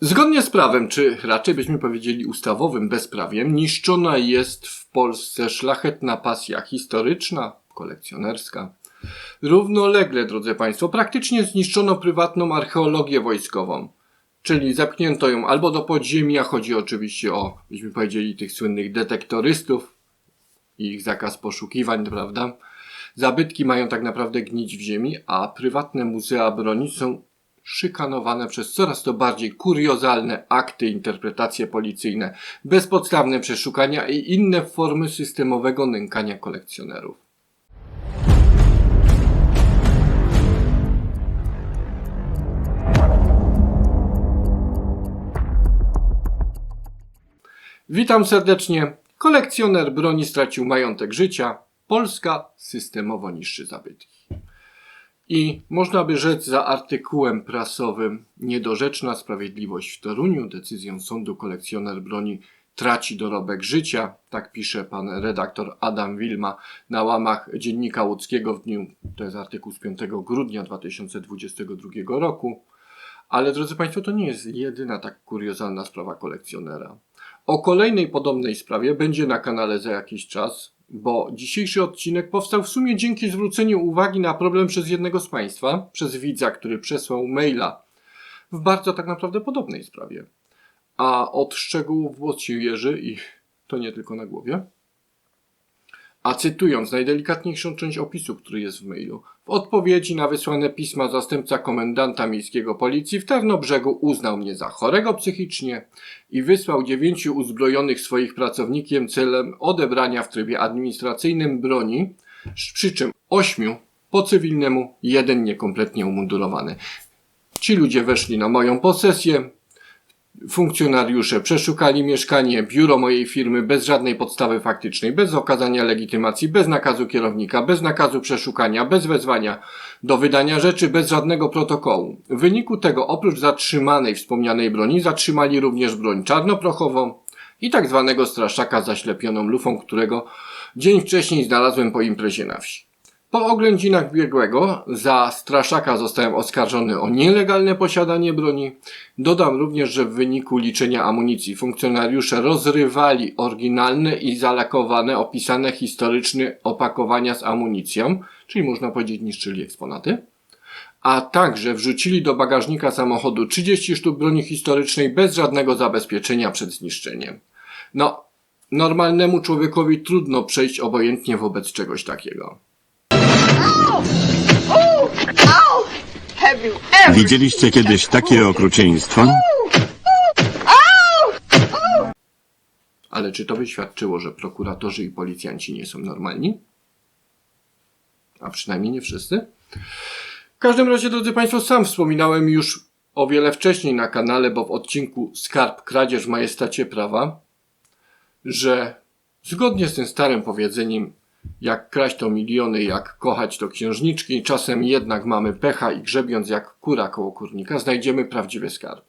Zgodnie z prawem, czy raczej byśmy powiedzieli ustawowym bezprawiem, niszczona jest w Polsce szlachetna pasja historyczna, kolekcjonerska. Równolegle, drodzy Państwo, praktycznie zniszczono prywatną archeologię wojskową. Czyli zepchnięto ją albo do podziemia, chodzi oczywiście o, byśmy powiedzieli, tych słynnych detektorystów i ich zakaz poszukiwań, prawda? Zabytki mają tak naprawdę gnić w ziemi, a prywatne muzea broni są szykanowane przez coraz to bardziej kuriozalne akty, interpretacje policyjne, bezpodstawne przeszukania i inne formy systemowego nękania kolekcjonerów. Witam serdecznie. Kolekcjoner broni stracił majątek życia. Polska systemowo niszczy zabytki. I można by rzec za artykułem prasowym Niedorzeczna sprawiedliwość w Toruniu, decyzją sądu kolekcjoner broni traci dorobek życia, tak pisze pan redaktor Adam Wilma na łamach Dziennika Łódzkiego w dniu, to jest artykuł z 5 grudnia 2022 roku. Ale drodzy Państwo, to nie jest jedyna tak kuriozalna sprawa kolekcjonera. O kolejnej podobnej sprawie będzie na kanale za jakiś czas, bo dzisiejszy odcinek powstał w sumie dzięki zwróceniu uwagi na problem przez jednego z Państwa, przez widza, który przesłał maila w bardzo tak naprawdę podobnej sprawie. A od szczegółów włos się jeży i to nie tylko na głowie. A cytując najdelikatniejszą część opisu, który jest w mailu, w odpowiedzi na wysłane pisma zastępca komendanta miejskiego policji w Tarnobrzegu uznał mnie za chorego psychicznie i wysłał dziewięciu uzbrojonych swoich pracownikiem celem odebrania w trybie administracyjnym broni, przy czym ośmiu po cywilnemu, jeden niekompletnie umundurowany. Ci ludzie weszli na moją posesję, Funkcjonariusze przeszukali mieszkanie, biuro mojej firmy bez żadnej podstawy faktycznej, bez okazania legitymacji, bez nakazu kierownika, bez nakazu przeszukania, bez wezwania do wydania rzeczy, bez żadnego protokołu. W wyniku tego oprócz zatrzymanej wspomnianej broni zatrzymali również broń czarnoprochową i tak zwanego straszaka zaślepioną lufą, którego dzień wcześniej znalazłem po imprezie na wsi. Po oględzinach biegłego za straszaka zostałem oskarżony o nielegalne posiadanie broni. Dodam również, że w wyniku liczenia amunicji funkcjonariusze rozrywali oryginalne i zalakowane, opisane historycznie opakowania z amunicją, czyli można powiedzieć niszczyli eksponaty. A także wrzucili do bagażnika samochodu 30 sztuk broni historycznej bez żadnego zabezpieczenia przed zniszczeniem. No, normalnemu człowiekowi trudno przejść obojętnie wobec czegoś takiego. Widzieliście kiedyś takie okrucieństwo? Ale czy to by świadczyło, że prokuratorzy i policjanci nie są normalni? A przynajmniej nie wszyscy? W każdym razie, drodzy Państwo, sam wspominałem już o wiele wcześniej na kanale, bo w odcinku Skarb Kradzież w Majestacie Prawa, że zgodnie z tym starym powiedzeniem, jak kraść to miliony, jak kochać to księżniczki, czasem jednak mamy pecha i grzebiąc jak kura koło kurnika, znajdziemy prawdziwy skarb.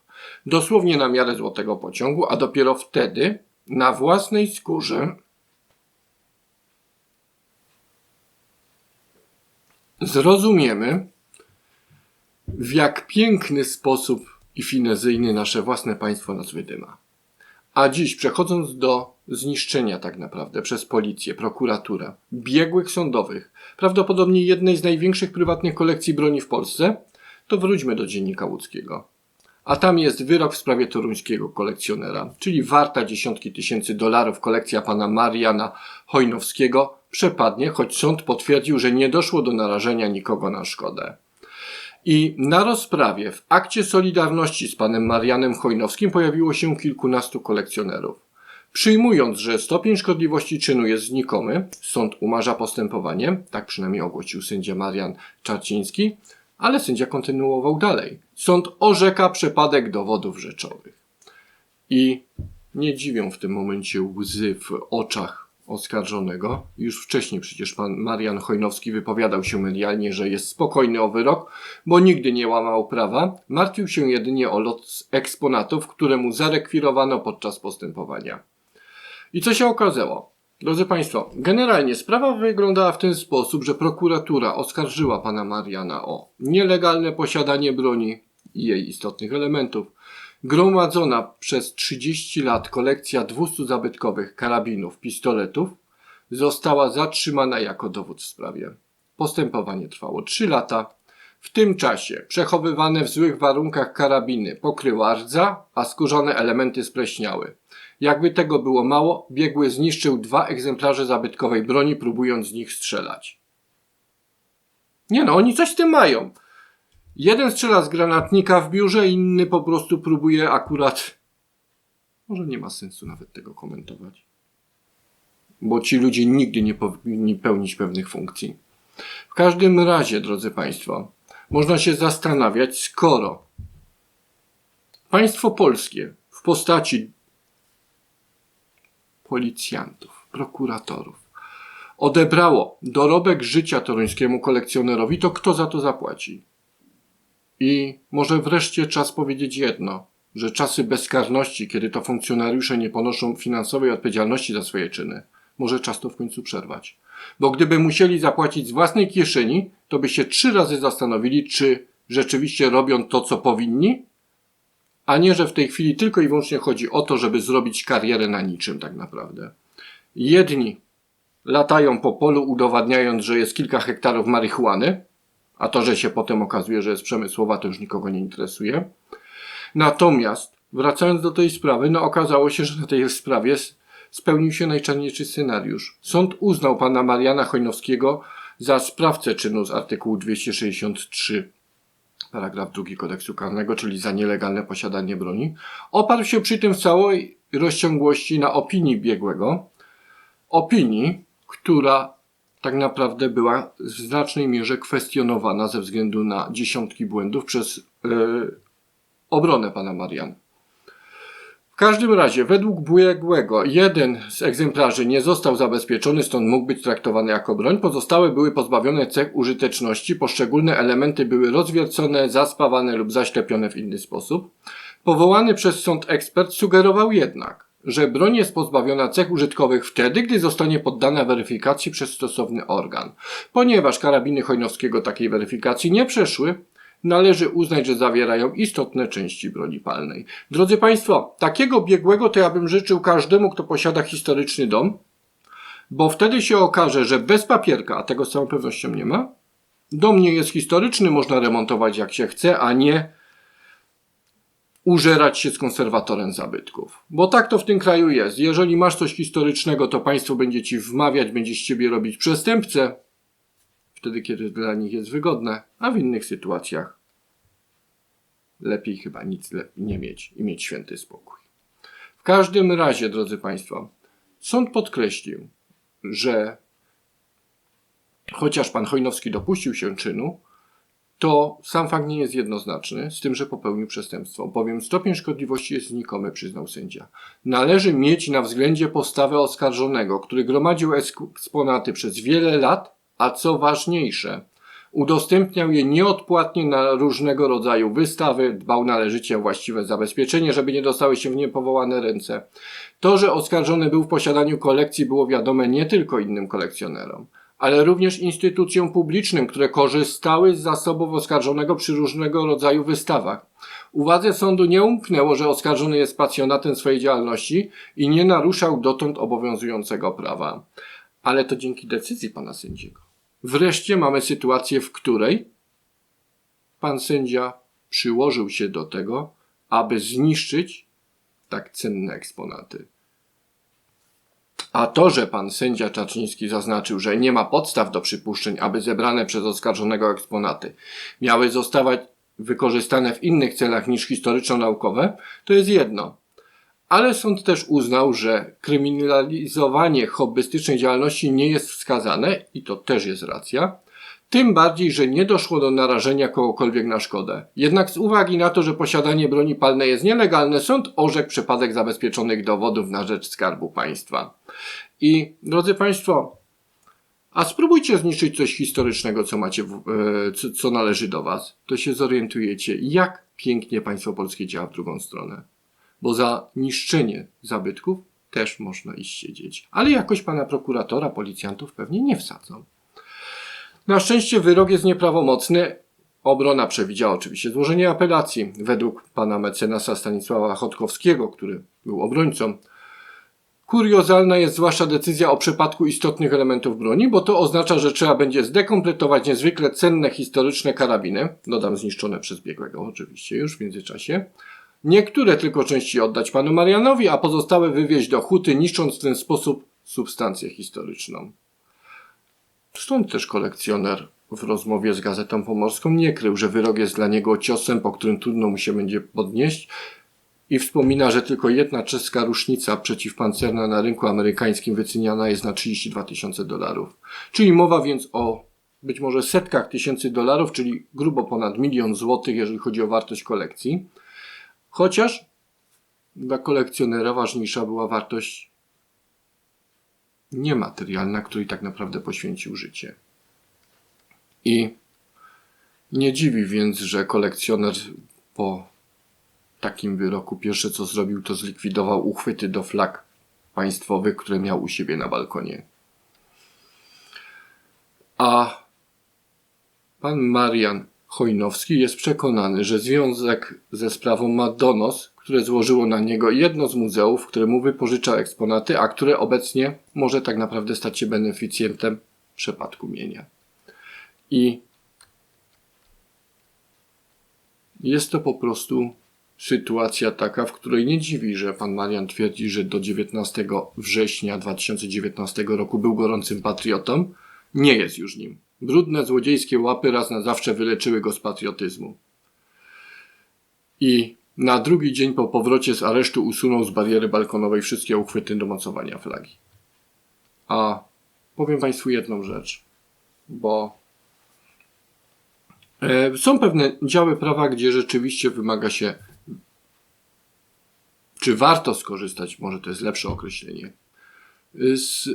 Dosłownie na miarę złotego pociągu, a dopiero wtedy na własnej skórze zrozumiemy, w jak piękny sposób i finezyjny nasze własne państwo nas wydyma. A dziś, przechodząc do zniszczenia tak naprawdę przez policję, prokuraturę, biegłych sądowych, prawdopodobnie jednej z największych prywatnych kolekcji broni w Polsce, to wróćmy do dziennika łódzkiego. A tam jest wyrok w sprawie toruńskiego kolekcjonera, czyli warta dziesiątki tysięcy dolarów kolekcja pana Mariana Hojnowskiego przepadnie, choć sąd potwierdził, że nie doszło do narażenia nikogo na szkodę. I na rozprawie w akcie solidarności z panem Marianem Chojnowskim pojawiło się kilkunastu kolekcjonerów. Przyjmując, że stopień szkodliwości czynu jest znikomy, sąd umarza postępowanie, tak przynajmniej ogłosił sędzia Marian Czarciński, ale sędzia kontynuował dalej. Sąd orzeka przepadek dowodów rzeczowych. I nie dziwią w tym momencie łzy w oczach oskarżonego. Już wcześniej przecież pan Marian Chojnowski wypowiadał się medialnie, że jest spokojny o wyrok, bo nigdy nie łamał prawa. Martwił się jedynie o lot eksponatów, które mu zarekwirowano podczas postępowania. I co się okazało? Drodzy Państwo, generalnie sprawa wyglądała w ten sposób, że prokuratura oskarżyła pana Mariana o nielegalne posiadanie broni i jej istotnych elementów, gromadzona przez 30 lat kolekcja 200 zabytkowych karabinów, pistoletów została zatrzymana jako dowód w sprawie. Postępowanie trwało 3 lata. W tym czasie przechowywane w złych warunkach karabiny pokryła rdza, a skórzane elementy spleśniały. Jakby tego było mało, biegły zniszczył dwa egzemplarze zabytkowej broni, próbując z nich strzelać. Nie no, oni coś z tym mają. Jeden strzela z granatnika w biurze, inny po prostu próbuje akurat. Może nie ma sensu nawet tego komentować. Bo ci ludzie nigdy nie powinni pełnić pewnych funkcji. W każdym razie, drodzy Państwo, można się zastanawiać, skoro państwo polskie w postaci policjantów, prokuratorów odebrało dorobek życia toruńskiemu kolekcjonerowi, to kto za to zapłaci? I może wreszcie czas powiedzieć jedno, że czasy bezkarności, kiedy to funkcjonariusze nie ponoszą finansowej odpowiedzialności za swoje czyny, może czas to w końcu przerwać. Bo gdyby musieli zapłacić z własnej kieszeni, to by się trzy razy zastanowili, czy rzeczywiście robią to, co powinni, a nie, że w tej chwili tylko i wyłącznie chodzi o to, żeby zrobić karierę na niczym tak naprawdę. Jedni latają po polu udowadniając, że jest kilka hektarów marihuany, a to, że się potem okazuje, że jest przemysłowa, to już nikogo nie interesuje. Natomiast, wracając do tej sprawy, no okazało się, że na tej sprawie spełnił się najczarniejszy scenariusz. Sąd uznał pana Mariana Chojnowskiego za sprawcę czynu z artykułu 263 paragraf 2 kodeksu karnego, czyli za nielegalne posiadanie broni. Oparł się przy tym w całej rozciągłości na opinii biegłego, opinii, która tak naprawdę była w znacznej mierze kwestionowana ze względu na dziesiątki błędów przez e, obronę pana Mariana. W każdym razie, według biegłego, jeden z egzemplarzy nie został zabezpieczony, stąd mógł być traktowany jako broń. Pozostałe były pozbawione cech użyteczności, poszczególne elementy były rozwiercone, zaspawane lub zaślepione w inny sposób. Powołany przez sąd ekspert sugerował jednak, że broń jest pozbawiona cech użytkowych wtedy, gdy zostanie poddana weryfikacji przez stosowny organ. Ponieważ karabiny Chojnowskiego takiej weryfikacji nie przeszły, należy uznać, że zawierają istotne części broni palnej. Drodzy Państwo, takiego biegłego to ja bym życzył każdemu, kto posiada historyczny dom, bo wtedy się okaże, że bez papierka, a tego z całą pewnością nie ma, dom nie jest historyczny, można remontować jak się chce, a nie użerać się z konserwatorem zabytków. Bo tak to w tym kraju jest. Jeżeli masz coś historycznego, to państwo będzie ci wmawiać, będzie z ciebie robić przestępcę, wtedy kiedy dla nich jest wygodne, a w innych sytuacjach lepiej chyba nic nie mieć i mieć święty spokój. W każdym razie, drodzy Państwo, sąd podkreślił, że chociaż pan Chojnowski dopuścił się czynu, to sam fakt nie jest jednoznaczny z tym, że popełnił przestępstwo, bowiem stopień szkodliwości jest znikomy, przyznał sędzia. Należy mieć na względzie postawę oskarżonego, który gromadził eksponaty przez wiele lat, a co ważniejsze, udostępniał je nieodpłatnie na różnego rodzaju wystawy, dbał należycie o właściwe zabezpieczenie, żeby nie dostały się w niepowołane ręce. To, że oskarżony był w posiadaniu kolekcji było wiadome nie tylko innym kolekcjonerom, ale również instytucjom publicznym, które korzystały z zasobów oskarżonego przy różnego rodzaju wystawach. Uwadze sądu nie umknęło, że oskarżony jest pasjonatem swojej działalności i nie naruszał dotąd obowiązującego prawa. Ale to dzięki decyzji pana sędziego. Wreszcie mamy sytuację, w której pan sędzia przyłożył się do tego, aby zniszczyć tak cenne eksponaty. A to, że pan sędzia Czaczyński zaznaczył, że nie ma podstaw do przypuszczeń, aby zebrane przez oskarżonego eksponaty miały zostawać wykorzystane w innych celach niż historyczno-naukowe, to jest jedno. Ale sąd też uznał, że kryminalizowanie hobbystycznej działalności nie jest wskazane, i to też jest racja, tym bardziej, że nie doszło do narażenia kogokolwiek na szkodę. Jednak z uwagi na to, że posiadanie broni palnej jest nielegalne, sąd orzekł przypadek zabezpieczonych dowodów na rzecz Skarbu Państwa. I drodzy Państwo, a spróbujcie zniszczyć coś historycznego, co macie, w, e, co, co należy do Was, to się zorientujecie, jak pięknie państwo polskie działa w drugą stronę. Bo za niszczenie zabytków też można iść siedzieć. Ale jakoś pana prokuratora, policjantów pewnie nie wsadzą. Na szczęście wyrok jest nieprawomocny Obrona przewidziała oczywiście złożenie apelacji. Według pana mecenasa Stanisława Chodkowskiego, który był obrońcą, Kuriozalna jest zwłaszcza decyzja o przepadku istotnych elementów broni, bo to oznacza, że trzeba będzie zdekompletować niezwykle cenne historyczne karabiny, dodam zniszczone przez biegłego oczywiście już w międzyczasie, niektóre tylko części oddać panu Marianowi, a pozostałe wywieźć do huty, niszcząc w ten sposób substancję historyczną. Stąd też kolekcjoner w rozmowie z Gazetą Pomorską nie krył, że wyrok jest dla niego ciosem, po którym trudno mu się będzie podnieść, i wspomina, że tylko jedna czeska rusznica przeciwpancerna na rynku amerykańskim wyceniana jest na 32 tysiące dolarów. Czyli mowa więc o być może setkach tysięcy dolarów, czyli grubo ponad milion złotych, jeżeli chodzi o wartość kolekcji. Chociaż dla kolekcjonera ważniejsza była wartość niematerialna, której tak naprawdę poświęcił życie. I nie dziwi więc, że kolekcjoner po takim wyroku pierwsze co zrobił, to zlikwidował uchwyty do flag państwowych, które miał u siebie na balkonie. A pan Marian Chojnowski jest przekonany, że związek ze sprawą ma donos, które złożyło na niego jedno z muzeów, które mu wypożycza eksponaty, a które obecnie może tak naprawdę stać się beneficjentem przepadku mienia. I jest to po prostu sytuacja taka, w której nie dziwi, że pan Marian twierdzi, że do 19 września 2019 roku był gorącym patriotą. Nie jest już nim. Brudne, złodziejskie łapy raz na zawsze wyleczyły go z patriotyzmu. I na drugi dzień po powrocie z aresztu usunął z bariery balkonowej wszystkie uchwyty do mocowania flagi. A powiem Państwu jedną rzecz, bo e, są pewne działy prawa, gdzie rzeczywiście wymaga się czy warto skorzystać, może to jest lepsze określenie, z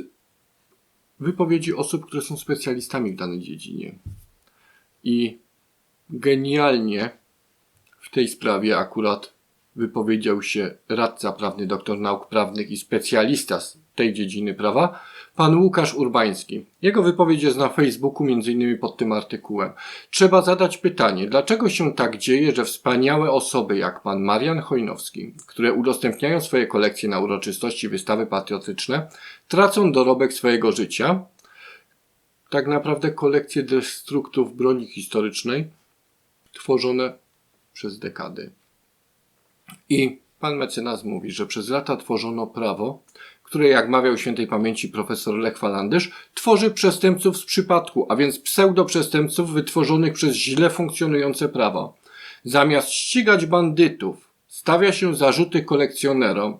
wypowiedzi osób, które są specjalistami w danej dziedzinie. I genialnie w tej sprawie akurat wypowiedział się radca prawny, doktor nauk prawnych i specjalista z tej dziedziny prawa, pan Łukasz Urbański. Jego wypowiedź jest na Facebooku, innymi pod tym artykułem. Trzeba zadać pytanie, dlaczego się tak dzieje, że wspaniałe osoby jak pan Marian Chojnowski, które udostępniają swoje kolekcje na uroczystości, wystawy patriotyczne, tracą dorobek swojego życia, tak naprawdę kolekcje destruktów broni historycznej, tworzone przez dekady. I pan mecenas mówi, że przez lata tworzono prawo, które, jak mawiał świętej pamięci profesor Lech Falandysz, tworzy przestępców z przypadku, a więc pseudoprzestępców wytworzonych przez źle funkcjonujące prawo. Zamiast ścigać bandytów, stawia się zarzuty kolekcjonerom,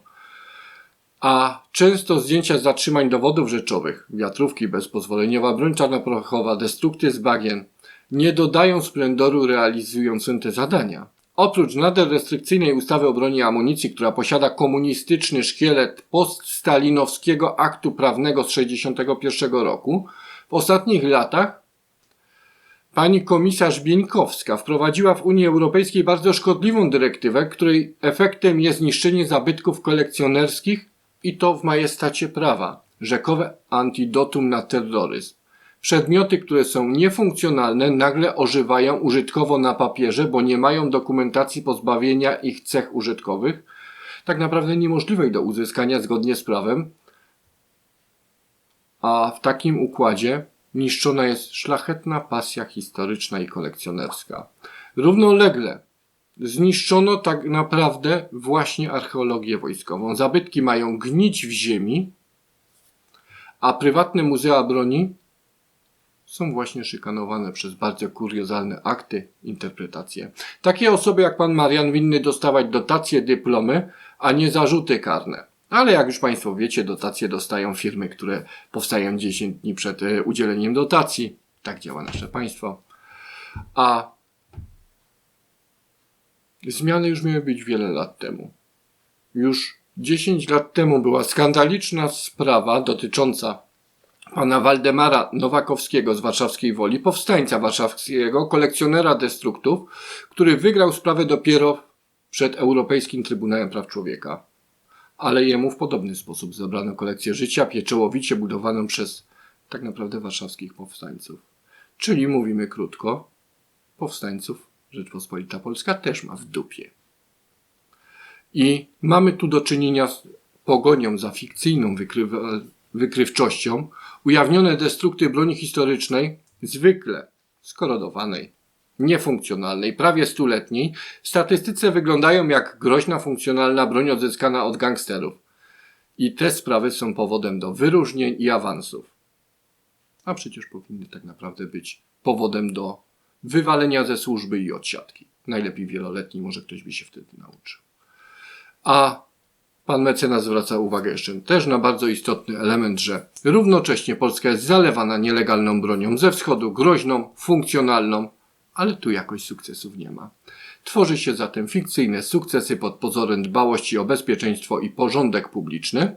a często zdjęcia zatrzymań dowodów rzeczowych, wiatrówki bezpozwoleniowa, broń czarnoprochowa, destrukty z bagien, nie dodają splendoru realizującym te zadania. Oprócz nader restrykcyjnej ustawy o broni i amunicji, która posiada komunistyczny szkielet poststalinowskiego aktu prawnego z 1961 roku, w ostatnich latach pani komisarz Bieńkowska wprowadziła w Unii Europejskiej bardzo szkodliwą dyrektywę, której efektem jest niszczenie zabytków kolekcjonerskich i to w majestacie prawa, rzekowe antidotum na terroryzm. Przedmioty, które są niefunkcjonalne, nagle ożywają użytkowo na papierze, bo nie mają dokumentacji pozbawienia ich cech użytkowych, tak naprawdę niemożliwej do uzyskania zgodnie z prawem, a w takim układzie niszczona jest szlachetna pasja historyczna i kolekcjonerska. Równolegle zniszczono tak naprawdę właśnie archeologię wojskową. Zabytki mają gnić w ziemi, a prywatne muzea broni są właśnie szykanowane przez bardzo kuriozalne akty, interpretacje. Takie osoby jak pan Marian winny dostawać dotacje, dyplomy, a nie zarzuty karne. Ale jak już Państwo wiecie, dotacje dostają firmy, które powstają 10 dni przed e, udzieleniem dotacji. Tak działa nasze państwo. A zmiany już miały być wiele lat temu. Już 10 lat temu była skandaliczna sprawa dotycząca pana Waldemara Nowakowskiego z warszawskiej Woli, powstańca warszawskiego, kolekcjonera destruktów, który wygrał sprawę dopiero przed Europejskim Trybunałem Praw Człowieka. Ale jemu w podobny sposób zabrano kolekcję życia, pieczołowicie budowaną przez tak naprawdę warszawskich powstańców. Czyli mówimy krótko, powstańców Rzeczpospolita Polska też ma w dupie. I mamy tu do czynienia z pogonią za fikcyjną wykrywa- wykrywczością, ujawnione destrukty broni historycznej, zwykle skorodowanej, niefunkcjonalnej, prawie stuletniej, w statystyce wyglądają jak groźna funkcjonalna broń odzyskana od gangsterów. I te sprawy są powodem do wyróżnień i awansów. A przecież powinny tak naprawdę być powodem do wywalenia ze służby i odsiadki. Najlepiej wieloletni, może ktoś by się wtedy nauczył. A pan mecenas zwraca uwagę jeszcze też na bardzo istotny element, że równocześnie Polska jest zalewana nielegalną bronią ze wschodu, groźną, funkcjonalną, ale tu jakoś sukcesów nie ma. Tworzy się zatem fikcyjne sukcesy pod pozorem dbałości o bezpieczeństwo i porządek publiczny.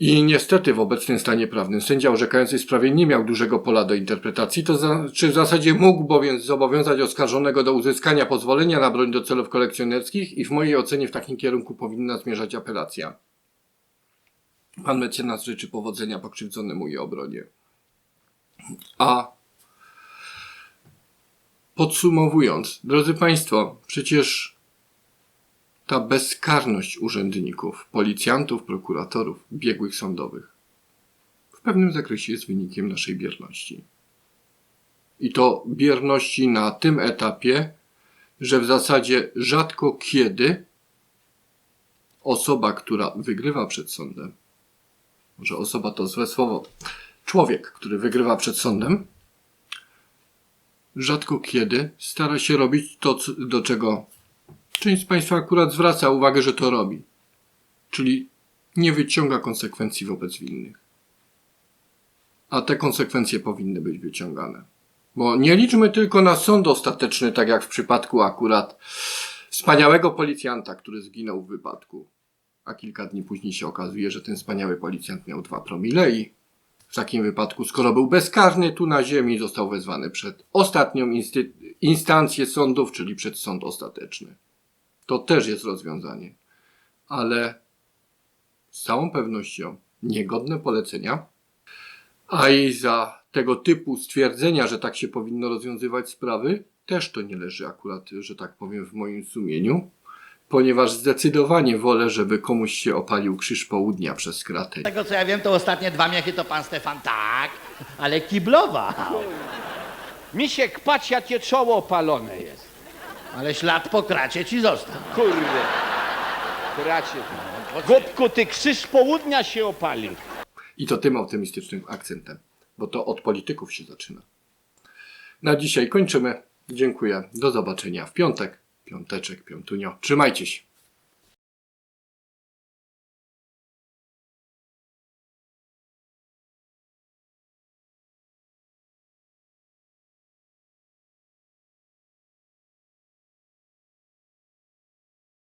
I niestety w obecnym stanie prawnym sędzia orzekający w sprawie nie miał dużego pola do interpretacji, to za, czy w zasadzie mógł bowiem zobowiązać oskarżonego do uzyskania pozwolenia na broń do celów kolekcjonerskich i w mojej ocenie w takim kierunku powinna zmierzać apelacja. Pan mecenas życzy powodzenia pokrzywdzonemu i obronie. A podsumowując, drodzy Państwo, przecież ta bezkarność urzędników, policjantów, prokuratorów, biegłych sądowych w pewnym zakresie jest wynikiem naszej bierności. I to bierności na tym etapie, że w zasadzie rzadko kiedy osoba, która wygrywa przed sądem, może osoba to złe słowo, człowiek, który wygrywa przed sądem, rzadko kiedy stara się robić to, do czego część z Państwa akurat zwraca uwagę, że to robi. Czyli nie wyciąga konsekwencji wobec winnych. A te konsekwencje powinny być wyciągane. Bo nie liczmy tylko na sąd ostateczny, tak jak w przypadku akurat wspaniałego policjanta, który zginął w wypadku. A kilka dni później się okazuje, że ten wspaniały policjant miał dwa promile i w takim wypadku, skoro był bezkarny tu na ziemi, został wezwany przed ostatnią instancję sądów, czyli przed sąd ostateczny. To też jest rozwiązanie. Ale z całą pewnością niegodne polecenia, a i za tego typu stwierdzenia, że tak się powinno rozwiązywać sprawy, też to nie leży akurat, że tak powiem, w moim sumieniu, ponieważ zdecydowanie wolę, żeby komuś się opalił krzyż południa przez kratę. Z tego co ja wiem, to ostatnie dwa miechy to pan Stefan tak, ale kiblował. Misiek, patrz jakie czoło opalone jest. Ale ślad po kracie ci został. Kurde. Kracie. Głupku, ty krzyż południa się opalił. I to tym optymistycznym akcentem, bo to od polityków się zaczyna. Na dzisiaj kończymy. Dziękuję. Do zobaczenia w piątek. Piąteczek, piątunio. Trzymajcie się.